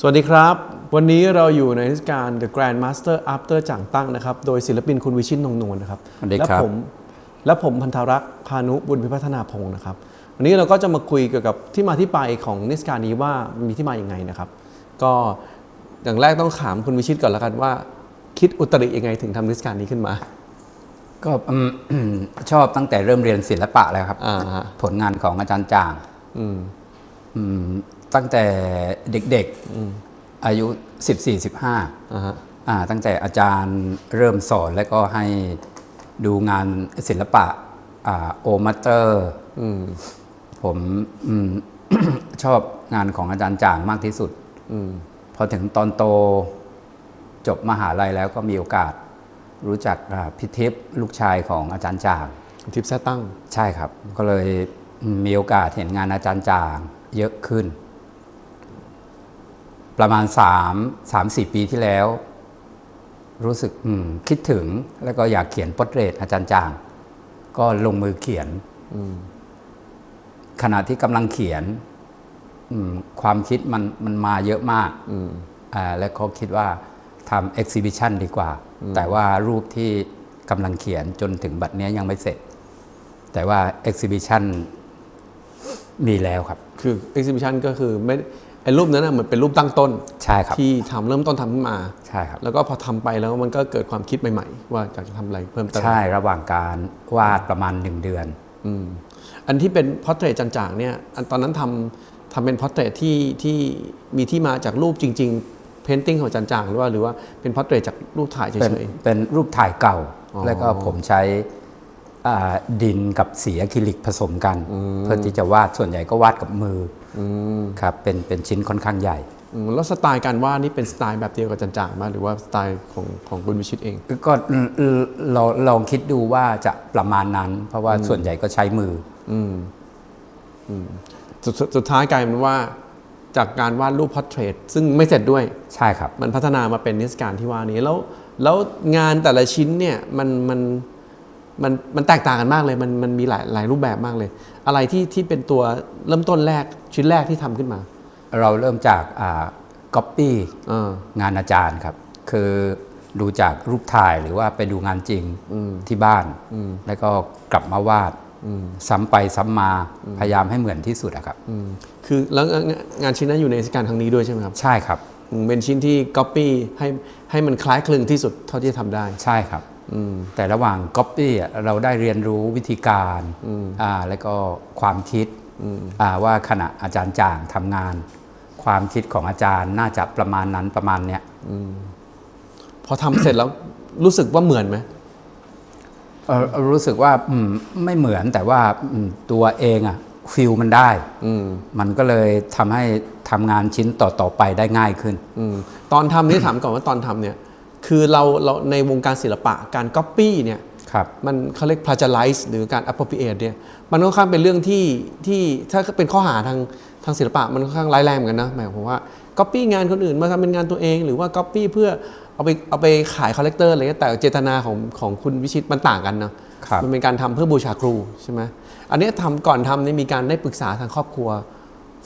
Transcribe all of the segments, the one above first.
สวัสดีครับ วันนี้เราอยู่ในเทศกาล The Grand Master After จ่างตั้งนะครับ โดยศิลปินคุณวิชิตนงนวลนะครับ สวัสดีและครับ ผมและผมพันธรักษ์พานุบุญพิพัฒนาพงศ์นะครับ วันนี้เราก็จะมาคุยเกี่ยวกับที่มาที่ไปของเทศกาลนี้ว่ามีที่มาอย่างไงนะครับ ก็อย่างแรกต้องถามคุณวิชิตก่อนแล้วกันว่า คิดอุตริยังไงถึงทำเทศกาลนี้ขึ้นมา ก็อืม ชอบตั้งแต่เริ่มเรียนศิลปะแล้วครับ อ่าฮะ ผลงานของอาจารย์จ่างอืม อืม ตั้งแต่เด็กๆอายุ 14-15อ่าฮะอ่าตั้งแต่อาจารย์เริ่มสอนแล้วก็ให้ดูงานศิลปะอ่าโอมาเตอร์อืมผมอืมชอบงานของอาจารย์จ่างมากที่สุดอืมพอถึงตอนโตจบมหาลัยแล้วก็มีโอกาสรู้จักอ่าพิทิพย์ลูกชายของอาจารย์จ่าง ทิปแซตั้ง ใช่ครับ ก็เลยมีโอกาสเห็นงานอาจารย์จ่างเยอะขึ้น ประมาณ 3 3 4 ปีที่แล้ว รู้สึกอืมคิดถึงแล้วก็อยากเขียนโปอร์เทรตอาจารย์จ่าง ก็ลงมือเขียนอืมขณะที่กำลังเขียนอืมความคิดมันมันมาเยอะมากอืมอ่าแล้วเขาคิดว่าทำเอ็กซิบิชันดีกว่า แต่ว่ารูปที่กำลังเขียนจนถึงบัดเนี้ยยังไม่เสร็จ แต่ว่าเอ็กซิบิชันมีแล้วครับ คือ exhibition ก็คือไม่ ไอ้รูปนั้นนะเหมือนเป็นรูปตั้งต้น ใช่ครับที่ทำเริ่มต้นทำขึ้นมาใช่ครับ แล้วก็พอทำไปแล้วมันก็เกิดความคิดใหม่ ๆ ว่าอยากจะทำอะไรเพิ่มเติมใช่ระหว่างการวาดประมาณหนึ่งเดือนอืมอันที่เป็นพอร์เทรตจางๆเนี่ยอันตอนนั้นทำทำเป็นพอร์เทรตที่ที่มีที่มาจากรูปจริง ๆ เพนติ้งของจางๆหรือว่าหรือว่าเป็นพอร์เทรตจากรูปถ่ายเป็นเฉยเป็นรูปถ่ายเก่าอ๋อแล้วก็ผมใช้อ่าดินกับสีอะคริลิกผสมกัน เพื่อที่จะวาดส่วนใหญ่ก็วาดกับมือๆอืม ครับเป็นเป็นชิ้นค่อนข้างใหญ่อืมแล้วสไตล์การวาดนี่เป็นสไตล์แบบเดียวกับจางๆมาหรือว่าสไตล์ของของคุณวิชิตเอง ก็เราลองคิดดูว่าจะประมาณนั้น เพราะว่าส่วนใหญ่ก็ใช้มืออืมอืมสุดสุดสุดท้ายกลายเป็นว่า จากการวาดรูปพอร์เทรตซึ่งไม่เสร็จด้วยใช่ครับ มันพัฒนามาเป็นนิทรรศการที่ว่านี้แล้ว แล้วงานแต่ละชิ้นเนี่ยมันมัน มันมันแตกต่างกันมากเลยมันมันมีหลายหลายรูปแบบมากเลย อะไรที่ที่เป็นตัวเริ่มต้นแรกชิ้นแรกที่ทำขึ้นมา เราเริ่มจากอ่าก๊อปปี้อ่างานอาจารย์ครับ คือดูจากรูปถ่ายหรือว่าไปดูงานจริงที่บ้าน แล้วก็กลับมาวาดซ้ำไปซ้ำมาพยายามให้เหมือนที่สุดอะครับอืมคือแล้วงานงานชิ้นนั้นอยู่ในนิทรรศการครั้งนี้ด้วยใช่ไหมครับ ใช่ครับอืมเป็นชิ้นที่ก๊อปปี้ให้ให้มันคล้ายคลึงที่สุดเท่าที่จะทำได้ใช่ครับ แต่ระหว่างก๊อปปี้เราได้เรียนรู้วิธีการอ่าแล้วก็ความคิดอ่าว่าขณะอาจารย์จ่างทำงาน ความคิดของอาจารย์น่าจะประมาณนั้นประมาณเนี้ยพอทำเสร็จแล้วรู้สึกว่าเหมือนไหมเอ่อรู้สึกว่าอืมไม่เหมือนแต่ว่าอืมตัวเองอะฟิลมันได้อืมมันก็เลยทำให้ทำงานชิ้นต่อๆไปได้ง่ายขึ้นอืมตอนทำนี่ถามก่อนว่าตอนทำเนี่ย คือเราเราในวงการศิลปะการก๊อปปี้เนี่ยครับมันเขาเรียก plagiarize หรือการ appropriate เนี่ยมันค่อนข้างเป็นเรื่องที่ที่ถ้าเป็นข้อหาทางทางศิลปะมันค่อนข้างร้ายแรงเหมือนกันนะหมายความว่า copy งานคนอื่นมาทำเป็นงานตัวเอง หรือว่า copy เพื่อเอาไปเอาไปขายคอลเลกเตอร์อะไรเงี้ยแต่เจตนาของของคุณวิชิตมันต่างกันนะครับมันเป็นการทำเพื่อบูชาครูใช่ไหมอันเนี้ยทำก่อนทำนี่มีการได้ปรึกษาทางครอบครัว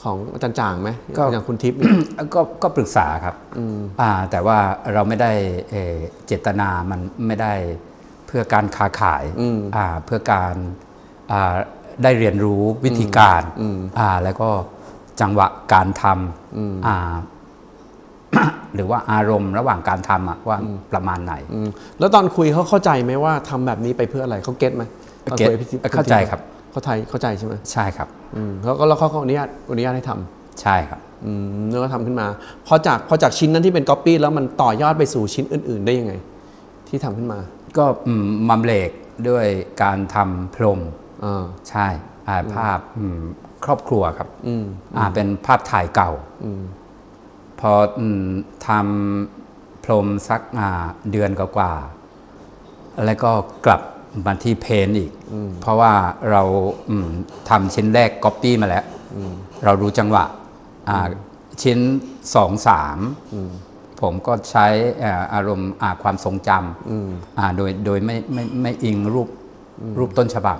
ของอาจารย์จ่างไหมก็อย่างคุณทิพย์เนี่ยก็ก็ปรึกษาครับอ่าแต่ว่าเราไม่ได้เอ่อเจตนามันไม่ได้เพื่อการค้าขายอ่าเพื่อการอ่าได้เรียนรู้วิธีการอ่าแล้วก็จังหวะการทำอ่าหรือว่าอารมณ์ระหว่างการทำอะว่าประมาณไหนอืมแล้วตอนคุยเขาเข้าใจไหมว่าทำแบบนี้ไปเพื่ออะไรเขาเก็ตไหมตอนเก็ตคุยกับพี่ทิพย์เข้าใจครับ เข้าใจเข้าใจใช่ไหมใช่ครับอืมเขาก็แล้วเขาก็อนุญาตอนุญาตให้ทำใช่ครับอืมแล้วก็ทำขึ้นมาพอจากพอจากชิ้นนั้นที่เป็นก๊อปปี้แล้วมันต่อยอดไปสู่ชิ้นอื่น ๆ ได้ยังไง ที่ทำขึ้นมา ก็อืมมัมเลกด้วยการทำพรมอ่าใช่อ่าภาพอืมครอบครัวครับอ่าเป็นภาพถ่ายเก่าพออืมทำพรมสักอ่าเดือนกว่าๆแล้วก็กลับ มาที่เพนอีก เพราะว่าเราอืมทำชิ้นแรกก๊อปปี้มาแล้ว เรารู้จังหวะอ่าชิ้นสองสามผมก็ใช้อ่าอารมณ์อ่าความทรงจำอ่าโดยโดยไม่ไม่ไม่อิงรูปรูปต้นฉบับ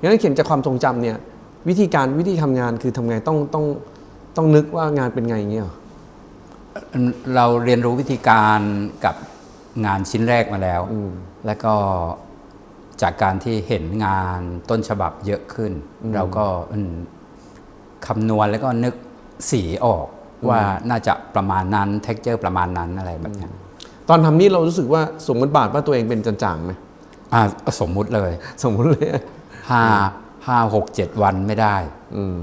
งั้นเขียนจากความทรงจำเนี่ยวิธีการวิธีทำงานคือทำไงต้องต้องต้องนึกว่างานเป็นไงอย่างเงี้ยเหรอเราเรียนรู้วิธีการกับงานชิ้นแรกมาแล้ว แล้วก็ จากการที่เห็นงานต้นฉบับเยอะขึ้น เราก็อืมคำนวณแล้วก็นึกสีออกว่าน่าจะประมาณนั้นเท็กเจอร์ประมาณนั้นอะไรแบบเนี้ยตอนทำนี่เรารู้สึกว่าสมบทบาทว่าตัวเองเป็นจางๆไหมอ่าสมมุติเลย สมมติเลยห้าห้าหกเจ็ดวันไม่ได้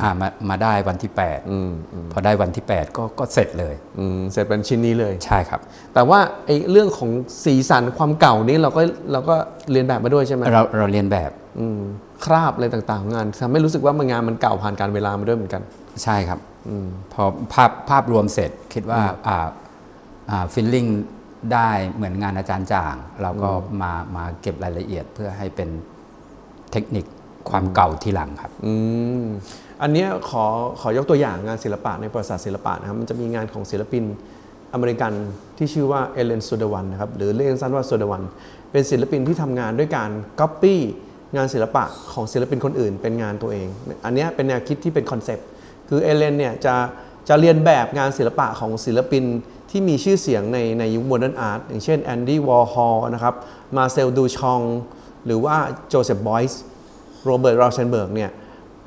อ่ามามาได้วันที่แปดอืมอืมพอได้วันที่แปดก็ก็เสร็จเลยอืมเสร็จเป็นชิ้นนี้เลย ใช่ครับ แต่ว่าไอ้เรื่องของสีสันความเก่านี้เราก็เราก็เรียนแบบมาด้วยใช่ไหมเราเราเรียนแบบอืมคราบอะไรต่างๆของงานทำให้รู้สึกว่ามันงานมันเก่าผ่านการเวลามาด้วยเหมือนกัน ใช่ครับพอภาพภาพรวมเสร็จคิดว่าอ่าอ่าฟิลลิ่งได้เหมือนงานอาจารย์จ่าง เราก็มามาเก็บรายละเอียดเพื่อให้เป็นเทคนิค ความเก่าทีหลังครับอืมอันเนี้ยขอขอยกตัวอย่างงานศิลปะในประวัติศาสตร์ศิลปะนะครับมันจะมีงานของศิลปินอเมริกันที่ชื่อว่าเอเลนโซเดวันนะครับหรือเรียกสั้นว่าโซเดวันเป็นศิลปินที่ทำงานด้วยการก๊อปปี้งานศิลปะของศิลปินคนอื่น เป็นงานตัวเอง อันนี้เป็นแนวคิดที่เป็นคอนเซปต์คือเอเลนเนี่ยจะจะเรียนแบบงานศิลปะของศิลปินที่มีชื่อเสียงในในยุคโมเดิร์นอาร์ตอย่างเช่นแอนดี้วอร์ฮอลนะครับมาเซลดูชอง หรือว่าโจเซฟบอยส์ โรเบิร์ตรอเซนเบิร์กเนี่ย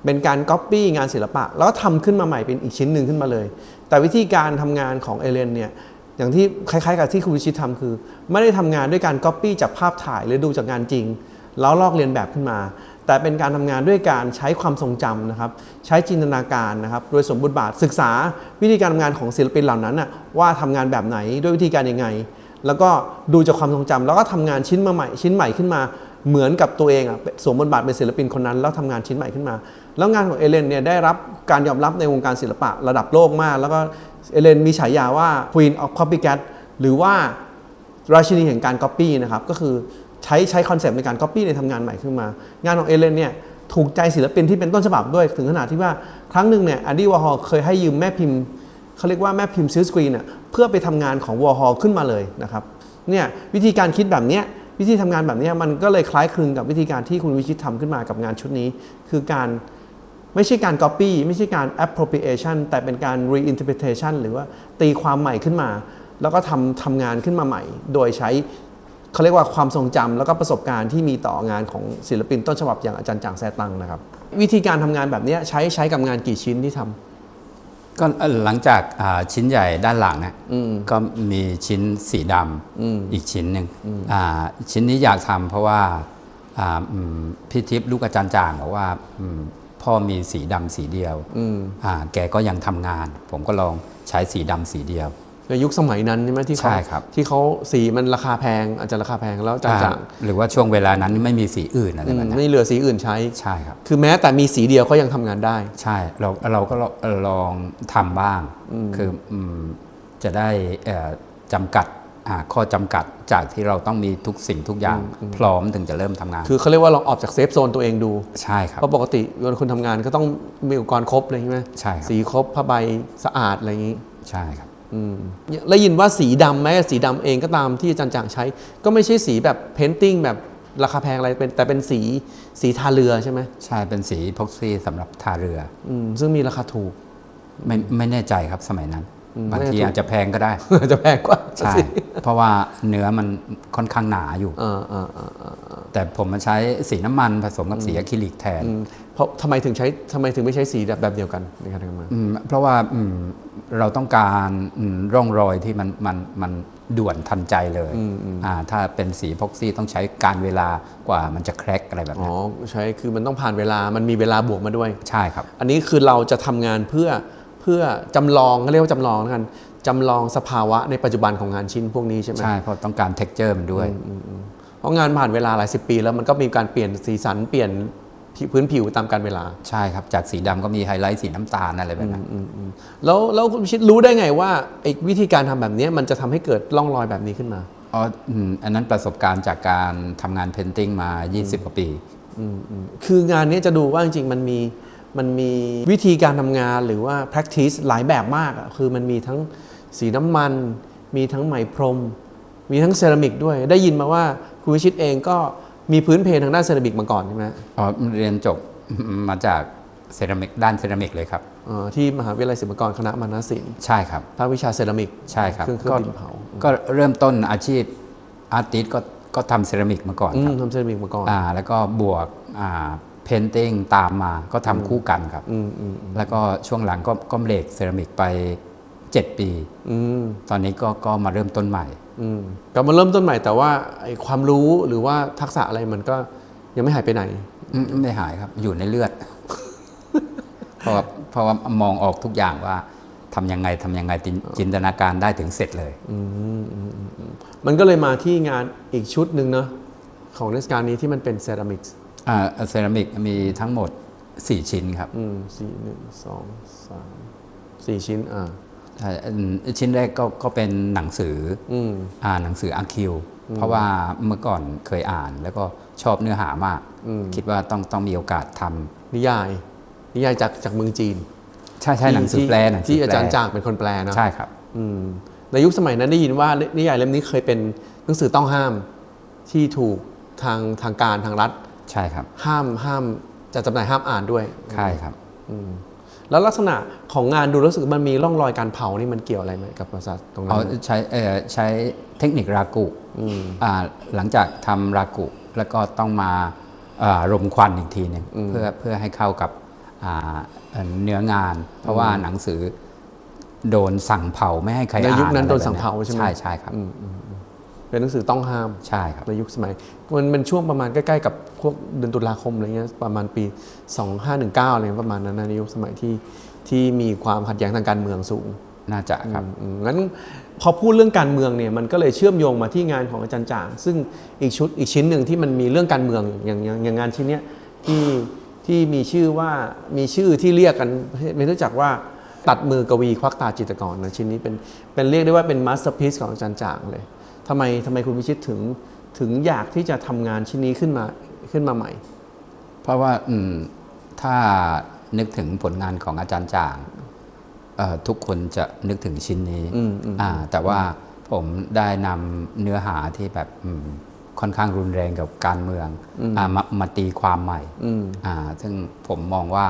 เป็นการก๊อปปี้งานศิลปะ แล้วก็ทำขึ้นมาใหม่เป็นอีกชิ้นหนึ่งขึ้นมาเลย แต่วิธีการทำงานของเอเลนเนี่ยอย่างที่คล้ายๆกับที่คุณวิชิตทำคือ ไม่ได้ทำงานด้วยการก๊อปปี้จากภาพถ่ายหรือดูจากงานจริง แล้วลอกเลียนแบบขึ้นมา แต่เป็นการทำงานด้วยการใช้ความทรงจำนะครับใช้จินตนาการนะครับโดยสมบทบาทศึกษาวิธีการทำงานของศิลปินเหล่านั้นนะว่าทำงานแบบไหนด้วยวิธีการยังไง แล้วก็ดูจากความทรงจำแล้วก็ทำงานชิ้นมาใหม่ชิ้นใหม่ขึ้นมา เหมือนกับตัวเองอะสวมบทบาทเป็นศิลปินคนนั้น แล้วทำงานชิ้นใหม่ขึ้นมา แล้วงานของเอเลนเนี่ยได้รับการยอมรับในวงการศิลปะระดับโลกมาก แล้วก็เอเลนมีฉายาว่า Queen of Copycat หรือว่าราชินีแห่งการก๊อปปี้นะครับก็คือใช้ใช้คอนเซปต์ในการก๊อปปี้ในทำงานใหม่ขึ้นมา งานของเอเลนเนี่ยถูกใจศิลปินที่เป็นต้นฉบับด้วยถึงขนาดที่ว่าครั้งหนึ่งเนี่ยอดี้วอร์ฮอลเคยให้ยืมแม่พิมพ์เขาเรียกว่าแม่พิมพ์ซื้อสกรีนเพื่อไปทำงานของวอร์ฮอลขึ้นมาเลยนะครับเนี่ยวิธีการคิดแบบเนี้ย วิธีทำงานแบบนี้มันก็เลยคล้ายคลึงกับวิธีการที่คุณวิชิตทำขึ้นมากับงานชุดนี้ คือการไม่ใช่การ Copy ไม่ใช่การ appropriation แต่เป็นการ reinterpretation หรือว่าตีความใหม่ขึ้นมา แล้วก็ทำทำงานขึ้นมาใหม่ โดยใช้เขาเรียกว่าความทรงจำแล้วก็ประสบการณ์ที่มีต่องานของศิลปินต้นฉบับอย่างอาจารย์จางแซตังนะครับ วิธีการทำงานแบบนี้ใช้ใช้กับงานกี่ชิ้นที่ทำ ก็หลังจากอ่าชิ้นใหญ่ด้านหลังเนี่ยก็มีชิ้นสีดำอีกชิ้นหนึ่งอ่าชิ้นนี้อยากทำเพราะว่าอ่าอืมพี่ทิพย์ลูกอาจารย์จางบอกว่าอืมพ่อมีสีดำสีเดียวอ่าแกก็ยังทำงาน ผมก็ลองใช้สีดำสีเดียว ในยุคสมัยนั้นใช่ไหมที่เขาใช่ครับที่เขาสีมันราคาแพงอาจจะราคาแพงแล้วจางอ่าหรือว่าช่วงเวลานั้นไม่มีสีอื่นอะไรๆอืแบบมนั้นไม่เหลือสีอื่นใช้ใช่ครับคือแม้แต่มีสีเดียวก็ยังทำงานได้ ใช่เราเราก็ลองลองทำบ้าง คืออืมจะได้เอ่อจำกัดอ่าข้อจำกัดจากที่เราต้องมีทุกสิ่งทุกอย่างพร้อมถึงจะเริ่มทำงาน คือเขาเรียกว่าลองออกจากเซฟโซนตัวเองดู ใช่ครับ เพราะปกติเวลาคุณทำงานก็ต้องมีอุปกรณ์ครบเลยใช่ไหมใช่ครับสีครบผ้าใบสะอาดอะไรอย่างนี้ ใช่ครับอืม แล้วยินว่าสีดำแม้แต่สีดำเองก็ตามที่อาจารย์จางใช้ ก็ไม่ใช่สีแบบเพนติ้งแบบราคาแพงอะไรเป็นแต่เป็นสีสีทาเรือใช่ไหมใช่เป็นสีพ็อกซี่สำหรับทาเรืออืมซึ่งมีราคาถูก ไม่ไม่แน่ใจครับสมัยนั้นบางทีไม่แน่ใจอาจจะแพงก็ได้จะแพงกว่าใช่เพราะว่าเนื้อมันค่อนข้างหนาอยู่อ่าอ่าอ่าอ่าแต่ผมมาใช้สีน้ำมันผสมกับสีอะคริลิกแทนอืมเพราะทำไมถึงใช้ทำไมถึงไม่ใช้สีแบบแบบเดียวกันในการทำงานอืมเพราะว่าอืม เราต้องการอืมร่องรอยที่มันมันมันด่วนทันใจเลยอ่าถ้าเป็นสีพ็อกซี่ต้องใช้การเวลากว่ามันจะแครกอะไรแบบอ๋อนี้นใช้คือมันต้องผ่านเวลามันมีเวลาบวกมาด้วย ใช่ครับ อันนี้คือเราจะทำงานเพื่อเพื่อจำลองเขาเรียกว่าจำลองแล้วกันจำลองสภาวะในปัจจุบันของงานชิ้นพวกนี้ใช่ไหมใช่เพราะต้องการเท็กเจอร์มันด้วยเพราะงานผ่านเวลาหลายสิบปีแล้วมันก็มีการเปลี่ยนสีสันเปลี่ยนผิว พื้นผิวตามการเวลา ใช่ครับ จากสีดำก็มีไฮไลท์สีน้ำตาลอะไรแบบนั้น แล้วแล้วคุณพิชิตรู้ได้ไงว่าไอ้วิธีการทำแบบนี้มันจะทำให้เกิดร่องรอยแบบนี้ขึ้นมา อ๋ออืมอันนั้นประสบการณ์จากการทำงานเพนติ้งมา 20 กว่าปีคืองานนี้จะดูว่าจริงๆมันมีมันมีวิธีการทำงานหรือว่า practice หลายแบบมากอะคือมันมีทั้งสีน้ำมัน มีทั้งไหมพรม มีทั้งเซรามิกด้วย ได้ยินมาว่าคุณวิชิตเองก็ มีพื้นเพทางด้านเซรามิกมาก่อนใช่ไหมอ๋อเรียนจบมาจากเซรามิกด้านเซรามิกเลยครับเอ่อที่มหาวิทยาลัยศิลปากรคณะมานาศิลป์ใช่ครับภาควิชาเซรามิกใช่ครับเครื่องเครื่ก็องดินเผาก็เริ่มต้นอาชีพอาร์ติสก็ก็ทำเซรามิกมาก่อนอืคมรับทำเซรามิกมาก่อนอ่าแล้วก็บวกอ่าเพนติ้งตามมาก็ทำคู่กันครับอืมอืมอืมแล้วก็ช่วงหลังก็ก็เบรกเซรามิกไป 7 ปีอืมตอนนี้ก็ก็มาเริ่มต้นใหม่อืมกลับมาเริ่มต้นใหม่แต่ว่าไอ้ความรู้หรือว่าทักษะอะไรมันก็ยังไม่หายไปไหนอืมไม่หายครับ อยู่ในเลือด เพราะว่าเพราะว่ามองออกทุกอย่างว่าทำยังไงทำยังไงจินจินตนาการได้ถึงเสร็จเลยมันก็เลยมาที่งานอีกชุดหนึ่งเนาะของเทศกาลนี้ที่มันเป็นเซรามิกส์อ่าเซรามิกมีทั้งหมด 4 ชิ้นครับ อืมสี่หนึ่งสองสามสี่ชิ้นอ่าใช่อืมชิ้นแรกก็ก็เป็นหนังสืออืมอ่านหนังสืออาคิว เพราะว่าเมื่อก่อนเคยอ่าน แล้วก็ชอบเนื้อหามาก คิดว่าต้องต้องมีโอกาสทำนิยาย นิยายจากจากเมืองจีน ใช่ใช่หนังสือที่แปลหนังสืที่ออาแปลจารย์จางเป็นคนแปลเนาะใช่ครับอืมในยุคสมัยนั้นได้ยินว่านิยายเล่มนี้เคยเป็นหนังสือต้องห้ามที่ถูกทางทางการทางรัฐ ใช่ครับ ห้ามห้ามจะจำหน่ายห้ามอ่านด้วย ใช่ครับ แล้วลักษณะของงานดูรู้สึกมันมีร่องรอยการเผานี่มันเกี่ยวอะไรไหมกับปราสาทตรงนั้เอานใช้เอ่อใช้เทคนิครากุอ่าหลังจากทำรากุแล้วก็ต้องมาอ่ารมควันอีกทีหนึ่งเพื่อเพื่อให้เข้ากับอ่าเอ่อเนื้องาน เพราะว่าหนังสือโดนสั่งเผาไม่ให้ใครในอ่านยุคนั้นอะไรโดนแบบสั่งเผาใช่ไหมใช่ใช่ครับเป็นหนังสือต้องห้ามใช่ครับในยุคสมัย มันเป็นช่วงประมาณใกล้ๆกับพวกเดือนตุลาคมอะไรเงี้ยประมาณปี 2519อะไรประมาณนั้นนะในยุคสมัยที่ที่มีความขัดแย้งทางการเมืองสูงน่าจะครับอืมงั้นพอพูดเรื่องการเมืองเนี่ยมันก็เลยเชื่อมโยงมาที่งานของอาจารย์จ่างซึ่งอีกชุดอีกชิ้นหนึ่งที่มันมีเรื่องการเมืองอย่างอย่างอย่างงานชิ้นเนี้ยที่ที่มีชื่อว่ามีชื่อที่เรียกกันไม่รู้จักว่าตัดมือกวีควักตาจิตรกรนะชิ้นนี้เป็นเป็นเรียกได้ว่าเป็นมาสเตอร์พีซของอาจารย์จ่างเลยทำไมทำไมคุณพิชิตถึง ถึงอยากที่จะทำงานชิ้นนี้ขึ้นมาขึ้นมาใหม่ เพราะว่าอืมถ้านึกถึงผลงานของอาจารย์จ่างเอ่อทุกคนจะนึกถึงชิ้นนี้อืมอืมอ่าแต่ว่าผมได้นำเนื้อหาที่แบบอืมค่อนข้างรุนแรงกับการเมืองอ่ามามาตีความใหม่อืมอ่าซึ่งผมมองว่า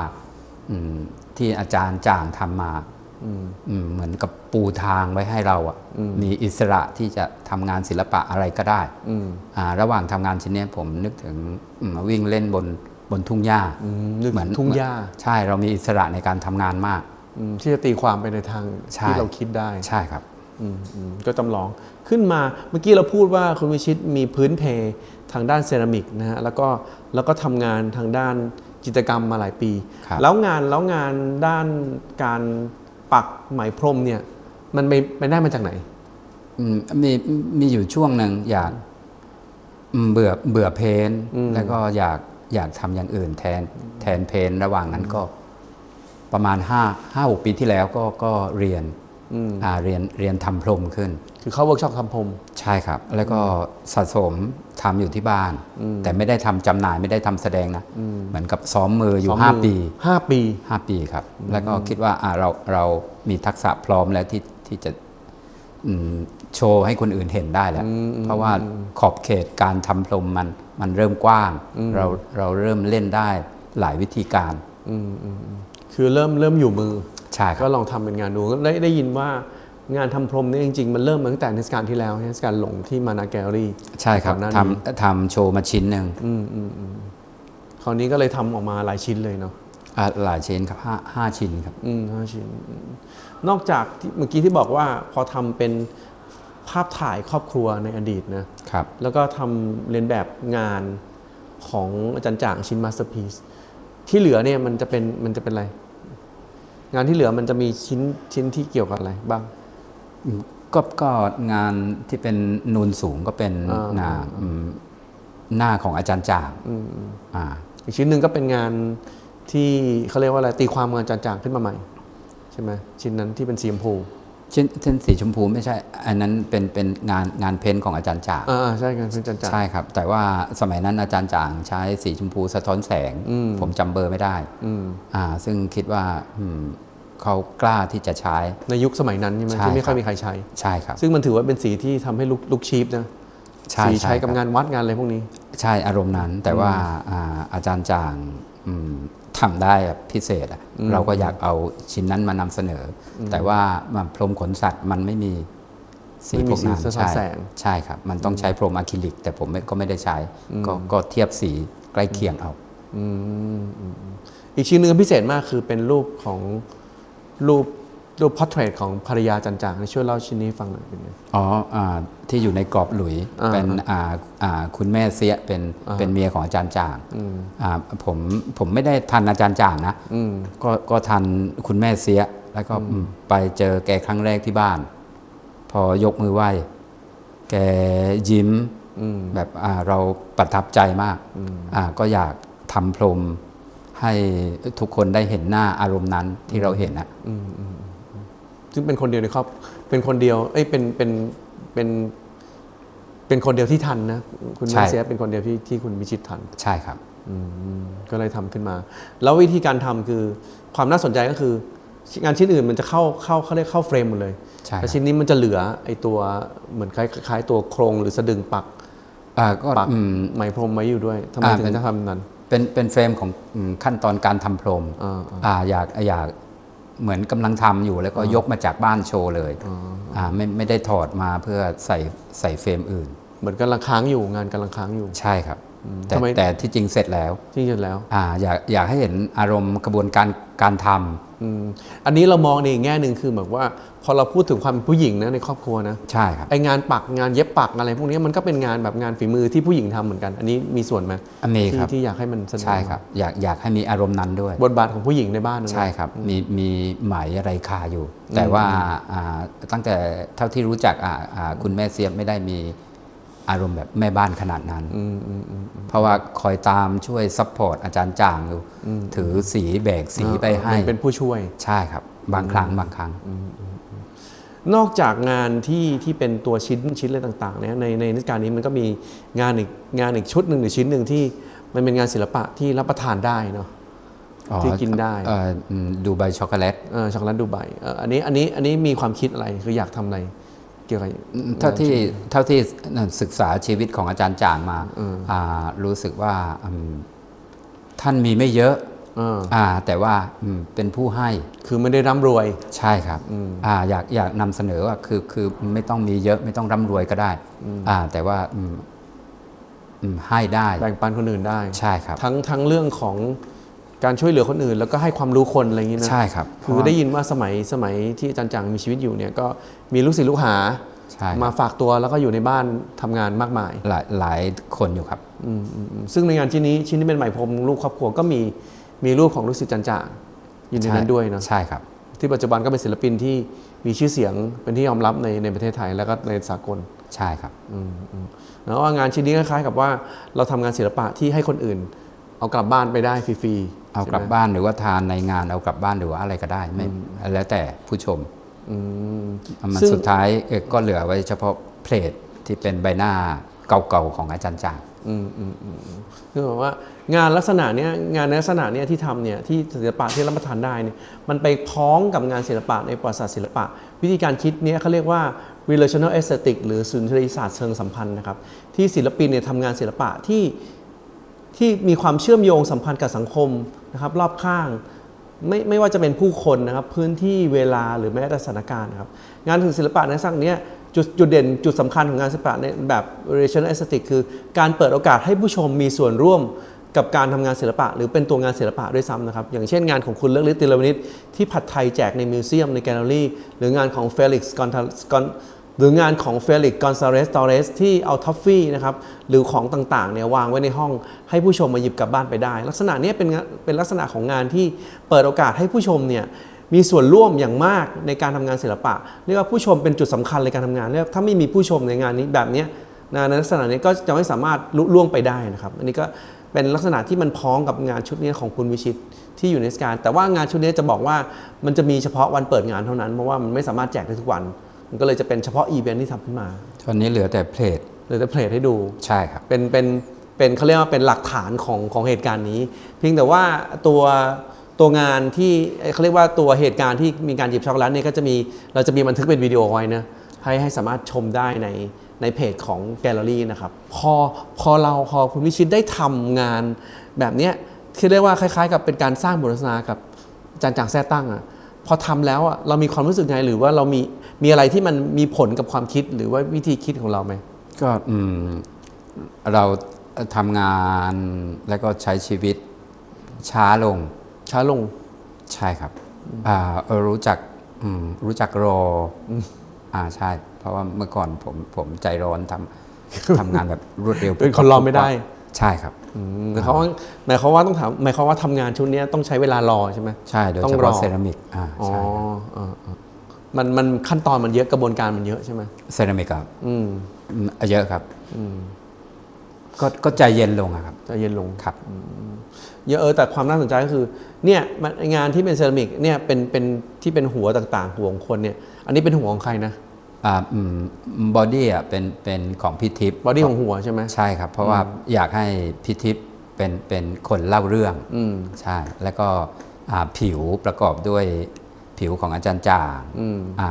อืมที่อาจารย์จ่างทำมาอืม เหมือนกับปูทางไว้ให้เราอะมีอิสระที่จะทำงานศิลปะอะไรก็ได้อืมอ่าระหว่างทำงานชิ้นเนี้ยผมนึกถึงอืมวิ่งเล่นบนบนทุ่งหญ้าอืมนึกถึงทุ่งหญ้า ใช่เรามีอิสระในการทำงานมากอืมที่จะตีความไปในทางใช่ที่เราคิดได้ใช่ครับอืมอืมก็จำลองขึ้นมาเมื่อกี้เราพูดว่าคุณวิชิตมีพื้นเพทางด้านเซรามิกนะฮะแล้วก็แล้วก็ทำงานทางด้านจิตรกรรมมาหลายปีครับแล้วงานแล้วงานด้านการ ปักไหมพรมเนี่ยมันไปไปได้มาจากไหนอืมมีมีอยู่ช่วงหนึ่งอยากอืมเบื่อเบื่อเพนท์แล้วก็อยากอยากทำอย่างอื่นแทนแทนเพนท์ระหว่างนั้นก็ประมาณ5้าห้าหกปีที่แล้วก็ก็เรียนอ่า เรียนเรียนทำพรมขึ้น คือเข้าเวิร์กช็อปทำพรมใช่ครับ แล้วก็สะสมทำอยู่ที่บ้าน แต่ไม่ได้ทำจำหน่ายไม่ได้ทำแสดงนะเหมือนกับซ้อมมืออยู่สงห้ามืปีห้าปีห้าปีครับ แล้วก็คิดว่าอ่าเราเรามีทักษะพร้อมแล้วที่ที่จะอืมโชว์ให้คนอื่นเห็นได้แล้ว เพราะว่าขอบเขตการทำพรมมันมันเริ่มกว้าง เราเราเริ่มเล่นได้หลายวิธีการคือเริ่มเริ่มอยู่มือ ใช่คก็รับลองทำเป็นงานดูได้ได้ยินว่างานทำพรมเนี่ยจริงๆ มันเริ่มมาตั้งแต่เทศกาลที่แล้วเทศกาลหลงที่มานาแกลลี่ ใช่ครับก่อนหน้านี้ทำทำโชว์มาชิ้นหนึ่งคราวนี้ก็เลยทำออกมาหลายชิ้นเลยเนาะอะหลายชิ้นครับห้าห้าชิ้นครับอืมห้าชิ้นอืมนอกจากที่เมื่อกี้ที่บอกว่าพอทำเป็นภาพถ่ายครอบครัวในอดีตนะครับ แล้วก็ทำเรียนแบบงานของอาจารย์จ่างชิ้นมาสเตอร์พีซที่เหลือเนี่ยมันจะเป็นมันจะเป็นอะไร งานที่เหลือมันจะมีชิ้นชิ้นที่เกี่ยวกับอะไรบ้าง ก็ก็งานที่เป็นนูนสูงก็เป็นอ่าหน้าอืมหน้าของอาจารย์จ่างอ่าอีกชิ้นหนึ่งก็เป็นงานที่เขาเรียกว่าอะไรตีความงานอาจารย์จ่างขึ้นมาใหม่ ใช่ไหมชิ้นนั้นที่เป็นสีชมพู ชิ้นเส้นสีชมพูไม่ใช่ อันนั้นเป็นเป็นงานงานเพ้นท์ของอาจารย์จ่างอ่าๆใช่งานเป็นอาจารย์จ่างใช่ครับ แต่ว่าสมัยนั้นอาจารย์จ่างใช้สีชมพูสะท้อนแสง ผมจำเบอร์ไม่ได้อืมอ่า ซึ่งคิดว่าอืมเขากล้าที่จะใช้ในยุคสมัยนั้นใช่ไหมใช่ที่ไม่ค่อยครับมีใครใช้ใช่ครับ ซึ่งมันถือว่าเป็นสีที่ทำให้ลุกลุกชีพนะใช่สีใช่ใช้กับครับงานวัดงานอะไรพวกนี้ ใช่อารมณ์นั้น แต่ว่าอ่าอาจารย์จ่างอืม ททำได้แบบพิเศษอะเราก็อยากเอาชิ้นนั้นมานำเสนออแต่ว่ามันพรมขนสัตว์มันไม่มีสีไม่มีพวกนั้นสีสะท้อนใช่แสงใช่ครับ มันต้องใช้พรมอะคริลิก แต่ผมไม่ก็ไม่ได้ใช้ก็ก็เทียบสีใกล้เคียงเอาอืมอืมอืมอีกชิ้นหนึ่งพิเศษมากคือเป็นรูปของรูป รูปพอร์เทรตของภรรยาจันจางช่วยเล่าชิ้นนี้ให้ฟังหน่อยเป็นไงอ๋ออาที่อยู่ในกรอบหลุยอ่าเป็นอ่าอ่าคุณแม่เสียเป็นอ่าเป็นเมียของอาจารย์จ่างอ่าผมผมไม่ได้ทันอาจารย์จ่างนะอืมก็ก็ทันคุณแม่เสียแล้วก็อืมไปเจอแกครั้งแรกที่บ้าน พอยกมือไหว้ แกยิ้มอืมแบบอ่าเราประทับใจมากอ่าก็อยากทำพรมให้ทุกคนได้เห็นหน้าอารมณ์นั้นที่เราเห็นอะ ซึ่งเป็นคนเดียวในครอบเป็นคนเดียวเอ้ยเป็นเป็นเป็นเป็นคนเดียวที่ทันนะคุณใช่แม่เสียเป็นคนเดียวที่ที่คุณมิชิตทันใช่ครับอืมก็เลยทำขึ้นมา แล้ววิธีการทำคือความน่าสนใจก็คืองานชิ้นอื่นมันจะเข้าเข้าเขาเรียกเข้าเฟรมหมดเลยใช่ครับแต่ชิ้นนี้มันจะเหลือไอตัวเหมือนคล้ายคล้ายตัวโครงหรือสะดึงปักอ่าก็ปักอืมไหมพรมไว้อยู่ด้วยทำไมอ่าถึเป็งนจะทำนั้น เป็นเป็นเฟรมของอืมขั้นตอนการทำพรมอ่าอ่าอยากอยาก เหมือนกำลังทำอยู่แล้วก็ยกมาจากบ้านโชว์เลยอ่าไม่ไม่ได้ถอดมาเพื่อใส่ใส่เฟรมอื่น เหมือนกำลังค้างอยู่งานกำลังค้างอยู่ใช่ครับแต่ทำไมแต่ที่จริงเสร็จแล้วจริงๆแล้ว อ่าอยากอยากให้เห็นอารมณ์กระบวนการการทำ อืมอันนี้เรามองในอีกแง่หนึ่งคือแบบว่า พอเราพูดถึงความเป็นผู้หญิงนะในครอบครัวนะใช่ครับไองานปักงานเย็บปักอะไรพวกนี้มันก็เป็นงานแบบงานฝีมือที่ผู้หญิงทำเหมือนกัน อันนี้มีส่วนไหมอันนี้ที่ครับที่อยากให้มันแสดงใช่ครับอยากอยากให้มีอารมณ์นั้นด้วย บทบาทของผู้หญิงในบ้านนะใช่ครับมีมีไหมอะไรคาอยู่ แต่ว่าอ่าตั้งแต่เท่าที่รู้จักอ่าอ่าคุณแม่เสียบไม่ได้มี อารมณ์แบบแม่บ้านขนาดนั้นอืมอืมอืมเพราะว่าคอยตามช่วยซัพพอร์ตอาจารย์จ่างอยู่ถือสีแบกสีไปให้มันเป็นผู้ช่วยใช่ครับ บางครั้งบางครั้งนอกจากงานที่ที่เป็นตัวชิ้นชิ้นอะไรต่างๆเนี่ยในในนิทรรศการนี้มันก็มีงานอีกงานอีกชุดหนึ่งหรือชิ้นหนึ่งที่มันเป็นงานศิลปะที่รับประทานได้เนาะอ๋อที่กินได้เอ่ออืมดูใบช็อกโกแลตเออช็อกโกแลตดูไบเอ่ออันนี้อันนี้อันนี้มีความคิดอะไรคืออยากทำอะไร เกี่ยวกับเท่าที่เท่าที่ศึกษาชีวิตของอาจารย์จ่างมาอ่ารู้สึกว่าอืมท่านมีไม่เยอะเอออ่าแต่ว่าอืมเป็นผู้ให้ คือไม่ได้ร่ำรวย ใช่ครับอ่าอยากอยากนำเสนอว่าคือคือไม่ต้องมีเยอะไม่ต้องร่ำรวยก็ได้อ่าแต่ว่าอืมอืมให้ได้แบ่งปันคนอื่นได้ ใช่ครับ ทั้งทั้งเรื่องของ การช่วยเหลือคนอื่น แล้วก็ให้ความรู้คนอะไรอย่างนี้นะใช่ครับคือได้ยินว่าสมัยสมัยที่อาจารย์จังมีชีวิตอยู่เนี่ยก็มีลูกศิษย์ลูกหาใช่ครับมาฝากตัวแล้วก็อยู่ในบ้านทำงานมากมาย หลายหลายคนอยู่ครับอืมอืมอืมซึ่งในงานชิ้นนี้ชิ้นที่เป็นไหมพรมลูกครอบครัวก็มีมีรูปของลูกศิษย์จันจางอยู่ในนั้นด้วยเนาะใช่ครับ ที่ปัจจุบันก็เป็นศิลปินที่มีชื่อเสียงเป็นที่ยอมรับในในประเทศไทยแล้วก็ในสากลใช่ครับแล้วว่างานชิ้นนี้คล้ายๆกับว่าเราทำงานศิลปะที่ให้คนอื่น เอากลับบ้านไปได้ฟรีๆเอากลับใช่ไหมบ้านหรือว่าทานในงานเอากลับบ้านหรือว่าอะไรก็ได้ไม่แล้วแต่ผู้ชมอืมมันซึ่งสุดท้ายเอกก็เหลือไว้เฉพาะเพลทที่เป็นใบหน้าเก่าๆของอาจารย์จ่างอืมอืมอืมอืมคือแบบว่างานลักษณะเนี้ยงานในลักษณะเนี้ยที่ทำเนี่ยที่ศิลปะที่รับประทานได้เนี่ยมันไปพ้องกับงานศิลปะในประวัติศาสตร์ศิลปะ วิธีการคิดเนี้ยเขาเรียกว่า relational aesthetic หรือสุนทรียศาสตร์เชิงสัมพันธ์นะครับที่ศิลปินเนี่ยทำงานศิลปะที่ ที่มีความเชื่อมโยงสัมพันธ์กับสังคมนะครับรอบข้างไม่ไม่ว่าจะเป็นผู้คนนะครับพื้นที่เวลาหรือแม้แต่สถานการณ์ครับงานถึงศิลปะในลักษณะเนี้จุดจุดเด่นจุดสำคัญของงานศิลปะในแบบ relational aesthetic คือการเปิดโอกาสให้ผู้ชมมีส่วนร่วมกับการทำงานศิลปะ หรือเป็นตัวงานศิลปะด้วยซ้ำนะครับ อย่างเช่นงานของคุณเลิศฤทธิ์ติลวนิชที่ผัดไทยแจกในมิวเซียมในแกลเลอรี่ หรืองานของเฟลิกซ์กอนกอน หรืองานของเฟลิกกอนซาเรสตอเรสที่เอาท็อฟฟี่นะครับหรือของต่างๆเนี่ยวางไว้ในห้องให้ผู้ชมมาหยิบกลับบ้านไปได้ ลักษณะนี้เป็นเป็นลักษณะของงานที่เปิดโอกาสให้ผู้ชมเนี่ยมีส่วนร่วมอย่างมากในการทำงานศิลปะ เรียกว่าผู้ชมเป็นจุดสำคัญในการทำงานเรียกถ้าไม่มีผู้ชมในงานนี้แบบนี้นะในลักษณะนี้ก็จะไม่สามารถลุล่วงไปได้นะครับ อันนี้ก็เป็นลักษณะที่มันพ้องกับงานชุดนี้ของคุณวิชิตที่อยู่ในเทศกาลแต่ว่างานชุดนี้จะบอกว่ามันจะมีเฉพาะวันเปิดงานเท่านั้นเพราะว่ามันไม่สามารถแจกได้ทุกวัน มันก็เลยจะเป็นเฉพาะอีเวนท์ที่ทำขึ้นมา ตอนนี้เหลือแต่เพลทเลยจะเพลทให้ดูใช่ครับเป็นเป็นเป็นเขาเรียกว่าเป็นหลักฐานของของเหตุการณ์นี้ เพียงแต่ว่าตัวตัวงานที่เอ่อเขาเรียกว่าตัวเหตุการณ์ที่มีการหยิบช็อกโกแลตเนี่ยก็จะมีเราจะมีบันทึกเป็นวิดีโอไว้นะให้ให้สามารถชมได้ในในเพจของแกลเลอรี่นะครับพอพอเราพอคุณวิชิตได้ทำงานแบบเนี้ยคือเรียกว่าคล้ายๆ กับเป็นการสร้างบทสนทนากับอาจารย์จางแท้ตั้งอะพ อทำแล้วอะเรามีความรู้สึกไงหรือว่าเรามีมีอะไรที่มันมีผลกับความคิดหรือว่าวิธีคิดของเราไหมก็อืมเราทำงานแล้วก็ใช้ชีวิตช้าลง ช้าลงใช่ครับอ่าเออรู้จักอืมรู้จักรอออ่าใช่ เพราะว่าเมื่อก่อนผมผมใจร้อนทำทำงานแบบรวดเร็วเป็นคนรอไม่ได้ ใช่ครับอืมหมายความว่าหมายความว่าต้องถามหมายความว่าทำงานชุดเนี้ยต้องใช้เวลารอใช่ไหมใช่โดยต้องเฉรอพาะเซรามิกอ่าอ๋อใช่ครับเออเออมันมันขั้นตอนมันเยอะกระบวนการมันเยอะใช่ไหมเซรามิกครับอืมอืมเยอะครับก็ก็ใจเย็นลงอะครับใจะเย็นลงครับเยอะเออแต่ความน่าสนใจก็คือเนี่ยมันงานที่เป็นเซรามิกเนี่ยเป็นเป็นที่เป็นหัวต่างๆหัวของคนเนี่ย อันนี้เป็นหัวของใครนะอ่าอืม บอดี้อะเป็นเป็นของพี่ทิพย์บอดี้ของหัวใช่ไหมใช่ครับ เพราะว่าอยากให้พี่ทิพย์เป็นเป็นคนเล่าเรื่องอืมใช่ แล้วก็อ่าผิวประกอบด้วยผิวของอาจารย์จ่างอืมอ่า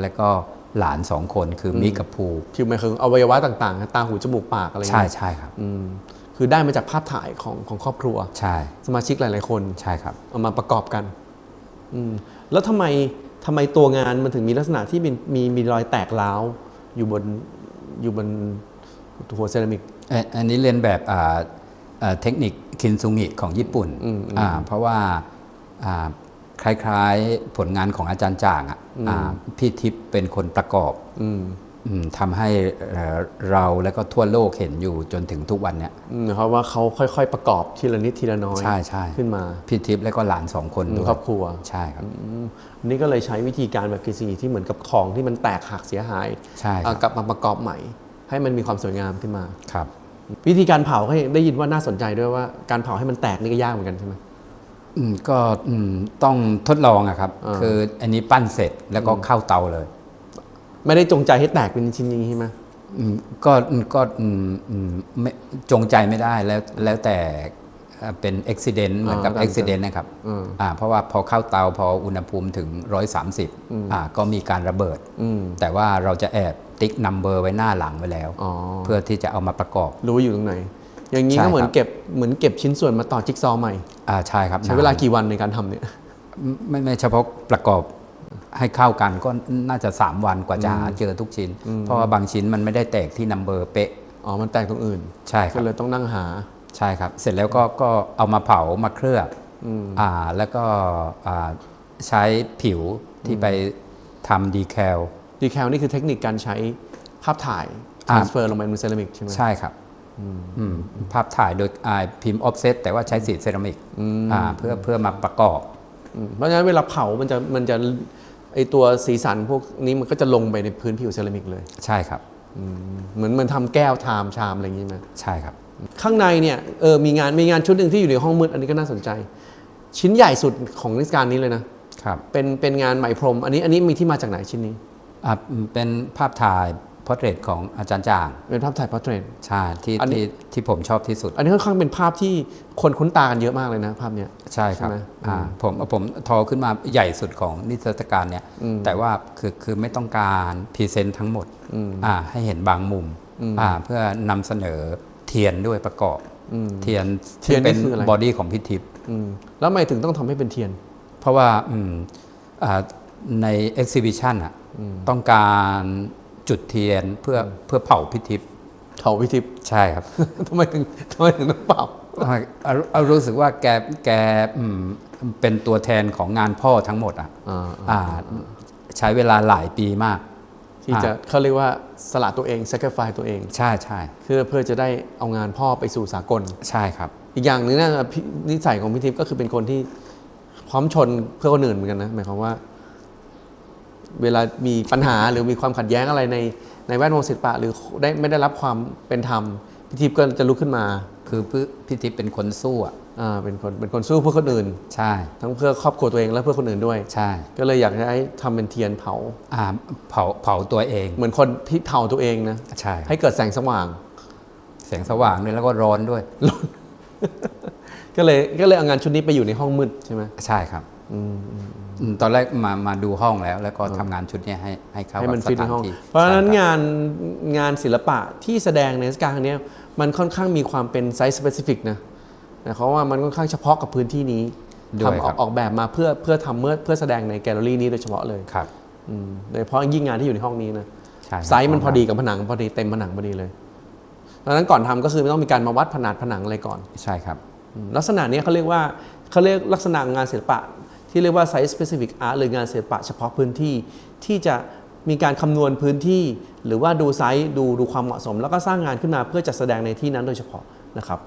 แล้วก็หลานสองคนคือมิกกับภูที่หมายถึงอวัยวะต่างๆ ตาหูจมูกปากอะไรใช่เงี้ยใช่ครับอืมคือได้มาจากภาพถ่ายของของครอบครัว ใช่ สมาชิกหลาย ๆ คนใช่ครับ เอามาประกอบกันอืมแล้วทำไม ทำไมตัวงานมันถึงมีลักษณะที่มีมีมีรอยแตกร้าวอยู่บนอยู่บนหัวเซรามิกเอ่ออันนี้เรียนแบบอ่าอ่าเทคนิคคินซุงิของญี่ปุ่นอืมอืมอ่าเพราะว่าอ่าคล้ายๆผลงานของอาจารย์จ่างอะอ่าพี่ทิพย์เป็นคนประกอบ อืมอืม ทำให้เอ่อเราแล้วก็ทั่วโลกเห็นอยู่จนถึงทุกวันเนี้ยอืมเพราะว่าเขาค่อยๆประกอบทีละนิดทีละน้อยใช่ใช่ขึ้นมาพี่ทิพย์แล้วก็หลานสองคนด้วยครอบครัวใช่ครับอืมอันนี่ก็เลยใช้วิธีการแบบกิซีที่เหมือนกับของที่มันแตกหักเสียหายใช่เอาครับกลับมาประกอบใหม่ ให้มันมีความสวยงามขึ้นมาครับ วิธีการเผาให้ได้ยินว่าน่าสนใจด้วยว่าการเผาให้มันแตกนี่ก็ยากเหมือนกันใช่ไหมอืมก็อืมต้องทดลองอะครับอ่าคืออันนี้ปั้นเสร็จแล้วก็เข้าเตาเลย ไม่ได้จงใจให้แตกเป็นชิ้นอย่างนี้ใช่ไหมอืมก็ก็อืมอืมไม่จงใจไม่ได้แล้วแล้วแต่เอ่อเป็นอุบิเหตุเหมือนกับอ่าอุบิเหตุนะครับอืมอ่าเพราะว่าพอเข้าเตาพออุณหภูมิถึง 130อ่าก็มีการระเบิดอืมแต่ว่าเราจะแอบติ๊กนัมเบอร์ไว้หน้าหลังไว้แล้วอ๋อเพื่อที่จะเอามาประกอบ รู้ว่าอยู่ตรงไหน อย่างนี้ใช่ก็เหมือนครับเก็บเหมือนเก็บชิ้นส่วนมาต่อจิ๊กซอว์ใหม่อ่าใช่ครับ ใช้เวลากี่วันในการทำเนี่ยไม่ไม่เฉพาะประกอบ ให้เข้ากันก็น่าจะ 3 วันกว่าจะหาเจอทุกชิ้น เพราะว่าบางชิ้นมันไม่ได้แตกที่นัมเบอร์เป๊ะอ๋อมันแตกตรงอื่น ใช่คก็รับเลยต้องนั่งหาใช่ครับ เสร็จแล้วก็ก็เอามาเผามาเคลือบอ่าแล้วก็อ่าใช้ผิวที่ไปทำดีแคลดีแคลนี่คือเทคนิคการใช้ภาพถ่ายอ่า transfer ลงไปบนเซรามิกใช่ไหมใช่ครับอืมภาพถ่ายโดยอ่าพิมพ์ออฟเซตแต่ว่าใช้สีเซรามิกอ่าเพื่อเพื่อมาประกอบอืมเพราะฉะนั้นเวลาเผามันจะมันจะ ไอตัวสีสันพวกนี้มันก็จะลงไปในพื้นผิวเซรามิกเลยใช่ครับอืมเหมือนเหมันทำแก้วชามชามอะไรอย่างนี้ไหมใช่ครับ ข้างในเนี่ยเออมีงานมีงานชุดหนึ่งที่อยู่ในห้องมืดอันนี้ก็น่าสนใจ ชิ้นใหญ่สุดของนิทรรศการนี้เลยนะ ครับเป็นเป็นงานไหมพรม อันนี้อันนี้มีที่มาจากไหนชิ้นนี้ อ่าเป็นภาพถ่าย พอร์เทรตของอาจารย์จ่าง เป็นภาพถ่ายพอร์เทรตใช่ที่อันนี้ที่ที่ผมชอบที่สุด อันนี้ค่อนข้างเป็นภาพที่คนคุ้นตากันเยอะมากเลยนะ ภาพเนี้ยใช่ครับใช่ไหมอ่าผมผมทอขึ้นมาใหญ่สุดของนิทรรศการเนี่ยแต่ว่าคือคือไม่ต้องการพรีเซนต์ทั้งหมดอ่าให้เห็นบางมุมอ่าเพื่อนำเสนอเทียนด้วยประกอบเทียนเทียนที่เป็นนี่คืออะไรบอดี้ของพิทิพย์อืมแล้วทำไมถึงต้องทำให้เป็นเทียน เพราะว่าอืมอ่าในเอ็กซิบิชันอะต้องการ จุดเทียนเพื่อเพื่อเผาพิทิพย์เขาพิทิพย์ใช่ครับทำไมถึงทำไมถึงต้องเป่าเอาเอาเอารู้สึกว่าแกแกอืมเป็นตัวแทนของงานพ่อทั้งหมดอะอ่าอ่าใช้เวลาหลายปีมาก ที่จะเขาเรียกว่าสละตัวเอง sacrifice ตัวเอง ใช่ใช่เพื่อเพื่อจะได้เอางานพ่อไปสู่สากลใช่ครับ อีกอย่างหนึ่งนะพี่นิสัยของพี่ทิพย์ก็คือเป็นคนที่พร้อมชนเพื่อคนอื่นเหมือนกันนะหมายความว่า เวลามีปัญหาหรือมีความขัดแย้งอะไรในในแวดวงศิลปะ หรือได้ไม่ได้รับความเป็นธรรมพี่ทิพย์ก็จะลุกขึ้นมา คือพี่พี่ทิพย์เป็นคนสู้อะอ่าเป็นคนเป็นคนสู้เพื่อคนอื่น ใช่ ทั้งเพื่อครอบครัวตัวเองและเพื่อคนอื่นด้วย ใช่ ก็เลยอยากจะให้ทำเป็นเทียนเผาอ่าเผาเผาตัวเอง เหมือนคนที่เผาตัวเองนะใช่ให้เกิดแสงสว่าง แสงสว่างด้วยแล้วก็ร้อนด้วยก็เลยก็เลยเอางานชุดนี้ไปอยู่ในห้องมืดใช่ไหมใช่ครับ อืม ตอนแรกมามาดูห้องแล้ว แล้วก็ทำงานชุดเนี้ยให้ให้เข้าให้กับมันสฟิตในถานห้อง ที่เพราะฉะนั้นใช่คบงานงานศิลปะที่แสดงในเทศกาลครั้งเนี้ยมันค่อนข้างมีความเป็นไซส์สเปซิฟิกนะหมายความว่ามันค่อนข้างเฉพาะกับพื้นที่นี้ด้วยทำอครัอบกออกแบบมาเพื่อเพื่อทำเมื่อเพื่อแสดงในแกลเลอรี่นี้โดยเฉพาะเลยครับอืมโดยเฉพาะยิ่งงานที่อยู่ในห้องนี้นะ ใช่ครับไซส์มันพอดีกับผนังพอดีเต็มผนังพอดีเลยดังนั้นก่อนทำก็คือต้องมีการมาวัดขนาดผนังอะไรก่อนใช่ครับ อืมลักษณะเนี้ยเขาเรียกว่าเขาเรียกลักษณะงานศิลปะ ที่เรียกว่า site specific art หรืองานศิลปะเฉพาะพื้นที่ ที่จะมีการคำนวณพื้นที่ หรือว่าดูไซส์ดูดูความเหมาะสม แล้วก็สร้างงานขึ้นมาเพื่อจัดแสดงในที่นั้นโดยเฉพาะนะครับ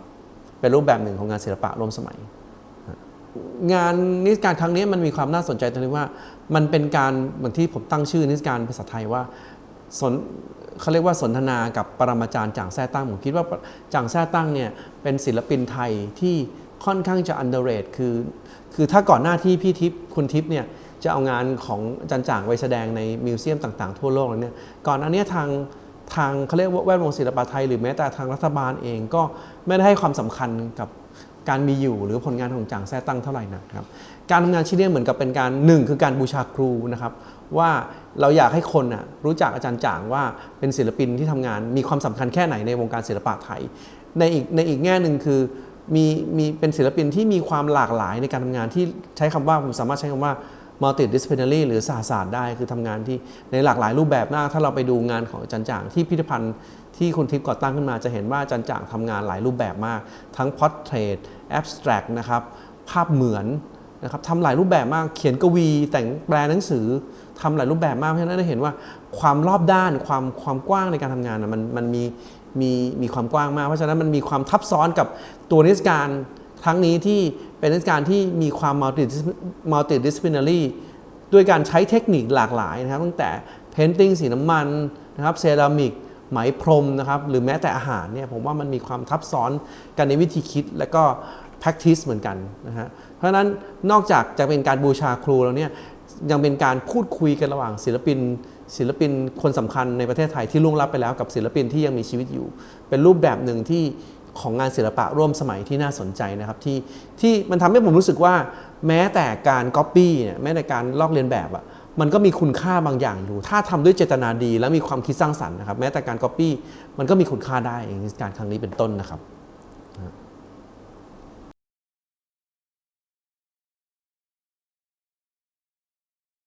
เป็นรูปแบบหนึ่งของงานศิลปะร่วมสมัย งานนิทรรศการครั้งนี้มันมีความน่าสนใจตรงที่ว่า มันเป็นการเหมือนที่ผมตั้งชื่อนิทรรศการภาษาไทยว่าสนเขาเรียกว่าสนทนากับปรมาจารย์จ่างแท้ตั้งผมคิดว่าจ่างแท้ตั้งเนี่ยเป็นศิลปินไทยที่ค่อนข้างจะ underrate คือ คือถ้าก่อนหน้าที่พี่ทิพย์คุณทิพย์เนี่ยจะเอางานของอาจารย์จ่างไปแสดงในมิวเซียมต่างๆทั่วโลกแล้วเนี่ยก่อนอันเนี้ยทางทางเขาเรียกว่าแวดวงศิลปะไทยหรือแม้แต่ทางรัฐบาลเองก็ไม่ได้ให้ความสำคัญกับการมีอยู่หรือผลงานของจางแท้ตั้งเท่าไหร่นะครับ การทำงานชิ้นนี้เหมือนกับเป็นการหนึ่งคือการบูชาครูนะครับ ว่าเราอยากให้คนนะรู้จักอาจารย์จ่างว่าเป็นศิลปินที่ทำงานมีความสำคัญแค่ไหนในวงการศิลปะไทย ในอีกในอีกแง่หนึ่งคือ มีมีเป็นศิลปินที่มีความหลากหลายในการทำงานที่ใช้คำว่าผมสามารถใช้คำว่า multidisciplinary หรือสหศาสตร์ได้คือทำงานที่ในหลากหลายรูปแบบมากถ้าเราไปดูงานของอาจารย์จ่างที่พิพิธภัณฑ์ที่คุณทิพย์ก่อตั้งขึ้นมาจะเห็นว่าอาจารย์จ่างทำงานหลายรูปแบบมาก ทั้ง portrait abstract นะครับภาพเหมือนนะครับทำหลายรูปแบบมากเขียนกวี แต่งแปลหนังสือทำหลายรูปแบบมากเพราะฉะนั้นได้เห็นว่าความรอบด้านความความกว้างในการทำงานนะมันมันมี มีมีความกว้างมาก เพราะฉะนั้นมันมีความทับซ้อนกับตัวนิทรรศการครั้งนี้ที่เป็นนิทรรศการที่มีความ multidisciplinary ด้วยการใช้เทคนิคหลากหลายนะครับ ตั้งแต่ painting สีน้ำมันนะครับเซรามิกไหมพรมนะครับหรือแม้แต่อาหารเนี่ยผมว่ามันมีความทับซ้อนกันในวิธีคิดและก็ practice เหมือนกันนะฮะเพราะฉะนั้นนอกจากจะเป็นการบูชาครูแล้วเนี่ยยังเป็นการพูดคุยกันระหว่างศิลปิน ศิลปินคนสำคัญในประเทศไทยที่ล่วงลับไปแล้วกับศิลปินที่ยังมีชีวิตอยู่ เป็นรูปแบบหนึ่งที่ของงานศิลปะร่วมสมัยที่น่าสนใจนะครับที่ที่มันทำให้ผมรู้สึกว่า แม้แต่การก๊อปปี้เนี่ยแม้แต่การลอกเลียนแบบอะมันก็มีคุณค่าบางอย่างอยู่ ถ้าทำด้วยเจตนาดี และมีความคิดสร้างสรรค์นะครับ แม้แต่การก๊อปปี้มันก็มีคุณค่าได้อย่างการครั้งนี้เป็นต้นนะครับ